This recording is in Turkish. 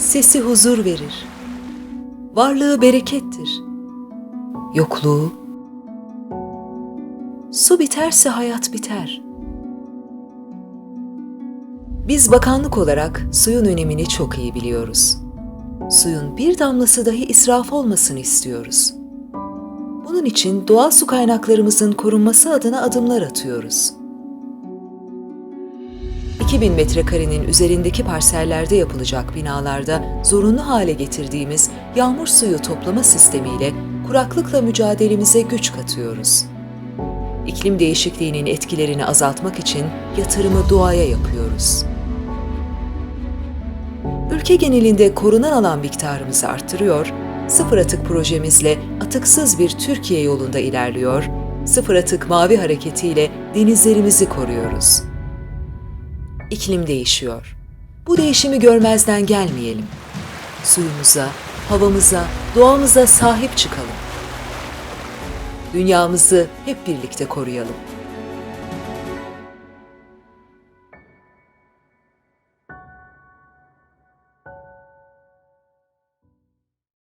Sesi huzur verir. Varlığı berekettir. Yokluğu Su biterse hayat biter. Biz bakanlık olarak suyun önemini çok iyi biliyoruz. Suyun bir damlası dahi israf olmasını istiyoruz. Bunun için doğal su kaynaklarımızın korunması adına adımlar atıyoruz. 2000 metrekarenin üzerindeki parsellerde yapılacak binalarda zorunlu hale getirdiğimiz yağmur suyu toplama sistemiyle kuraklıkla mücadelemize güç katıyoruz. İklim değişikliğinin etkilerini azaltmak için yatırımı doğaya yapıyoruz. Ülke genelinde korunan alan miktarımızı artırıyor, sıfır atık projemizle atıksız bir Türkiye yolunda ilerliyor, sıfır atık mavi hareketiyle denizlerimizi koruyoruz. İklim değişiyor. Bu değişimi görmezden gelmeyelim. Suyumuza, havamıza, doğamıza sahip çıkalım. Dünyamızı hep birlikte koruyalım.